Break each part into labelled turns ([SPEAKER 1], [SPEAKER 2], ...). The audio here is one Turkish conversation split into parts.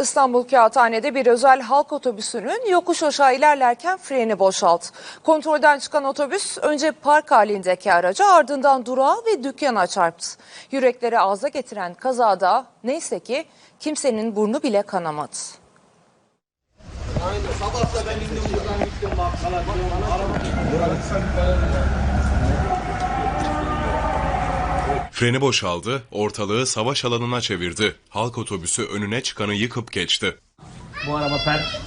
[SPEAKER 1] İstanbul Kağıthane'de bir özel halk otobüsünün yokuş aşağı ilerlerken freni boşaldı. Kontrolden çıkan otobüs önce park halindeki araca ardından durağa ve dükkana çarptı. Yürekleri ağza getiren kazada neyse ki kimsenin burnu bile kanamadı.
[SPEAKER 2] Freni boşaldı, ortalığı savaş alanına çevirdi. Halk otobüsü önüne çıkanı yıkıp geçti.
[SPEAKER 3] Bu araba pert.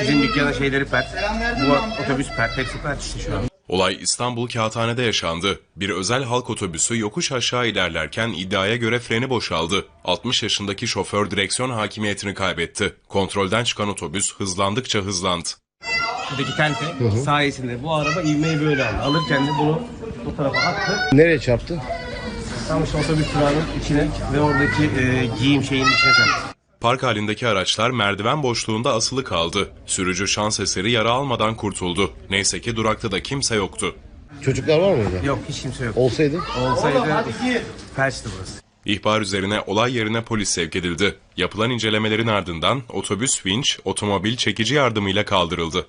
[SPEAKER 3] Bizim dükkana şeyleri pert. Bu otobüs pert. Hepsi pert işte şu an.
[SPEAKER 2] Olay İstanbul Kağıthane'de yaşandı. Bir özel halk otobüsü yokuş aşağı ilerlerken iddiaya göre freni boşaldı. 60 yaşındaki şoför direksiyon hakimiyetini kaybetti. Kontrolden çıkan otobüs hızlandıkça hızlandı.
[SPEAKER 3] Şuradaki tente sayesinde bu araba ivmeyi böyle aldı. Alırken de bunu bu tarafa attı.
[SPEAKER 4] Nereye çarptı?
[SPEAKER 3] Tam işte otobüs durağının içine ve oradaki e, giyim şeyinin içine çarptı.
[SPEAKER 2] Park halindeki araçlar merdiven boşluğunda asılı kaldı. Sürücü şans eseri yara almadan kurtuldu. Neyse ki durakta da kimse yoktu.
[SPEAKER 4] Çocuklar var mıydı?
[SPEAKER 3] Yok hiç kimse yok.
[SPEAKER 4] Olsaydı?
[SPEAKER 3] Olsaydı felçti burası.
[SPEAKER 2] İhbar üzerine olay yerine polis sevk edildi. Yapılan incelemelerin ardından otobüs vinç, otomobil çekici yardımıyla kaldırıldı.